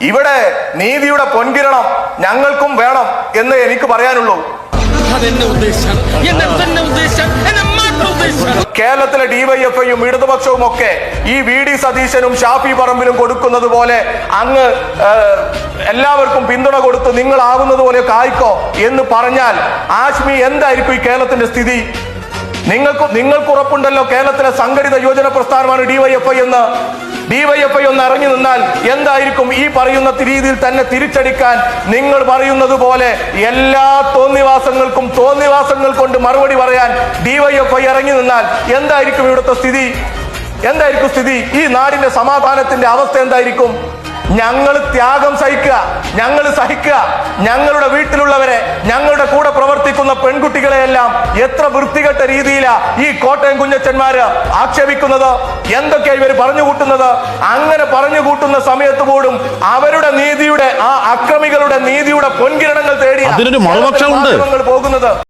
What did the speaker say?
ഇവിടെ നീതിയുടെ പൊൻകിരണം ഞങ്ങൾക്കും വേണം എന്ന് എനിക്ക് പറയാനുള്ളൂ. കേരളത്തിലെ ഡിവൈഎഫ്ഐയും ഇടതുപക്ഷവും ഒക്കെ ഈ വി ഡി സതീശനും ഷാഫി പറമ്പിലും കൊടുക്കുന്നത് പോലെ അങ്ങ് എല്ലാവർക്കും പിന്തുണ കൊടുത്ത് നിങ്ങളാവുന്നത് പോലെ കായ്ക്കോ എന്ന് പറഞ്ഞാൽ ആശ്മി എന്തായിരിക്കും ഈ കേരളത്തിന്റെ സ്ഥിതി? നിങ്ങൾക്ക് നിങ്ങൾക്ക് ഉറപ്പുണ്ടല്ലോ കേരളത്തിലെ സംഘടിത യോജന പ്രസ്ഥാനമാണ് ഡിവൈഎഫ്ഐ എന്ന്. ഡിവൈഎഫ്ഐ ഒന്ന് ഇറങ്ങി നിന്നാൽ എന്തായിരിക്കും ഈ പറയുന്ന രീതിയിൽ തന്നെ തിരിച്ചടിക്കാൻ നിങ്ങൾ പറയുന്നത് പോലെ എല്ലാ തോന്നിവാസങ്ങൾക്കും തോന്നിവാസങ്ങൾ കൊണ്ട് മറുപടി പറയാൻ ഡിവൈഎഫ്ഐ ഇറങ്ങി നിന്നാൽ എന്തായിരിക്കും ഇവിടുത്തെ സ്ഥിതി? എന്തായിരിക്കും സ്ഥിതി? ഈ നാടിന്റെ സമാധാനത്തിന്റെ അവസ്ഥ എന്തായിരിക്കും? ഞങ്ങൾ ത്യാഗം സഹിക്കുക ഞങ്ങൾ സഹിക്കുക. ഞങ്ങളുടെ വീട്ടിലുള്ളവരെ ഞങ്ങളുടെ കൂടെ പ്രവർത്തിക്കുന്ന പെൺകുട്ടികളെയെല്ലാം എത്ര വൃത്തികെട്ട രീതിയിലാ ഈ കോട്ടയം കുഞ്ഞച്ചന്മാര് ആക്ഷേപിക്കുന്നത്? എന്തൊക്കെയാ ഇവർ പറഞ്ഞു കൂട്ടുന്നത് അങ്ങനെ പറഞ്ഞു കൂട്ടുന്ന സമയത്ത് പോലും അവരുടെ നീതിയുടെ ആ അക്രമികളുടെ നീതിയുടെ പൊൻകിരണങ്ങൾ തേടി അതിനൊരു മറുപക്ഷമുണ്ട്. പോകുന്നത്.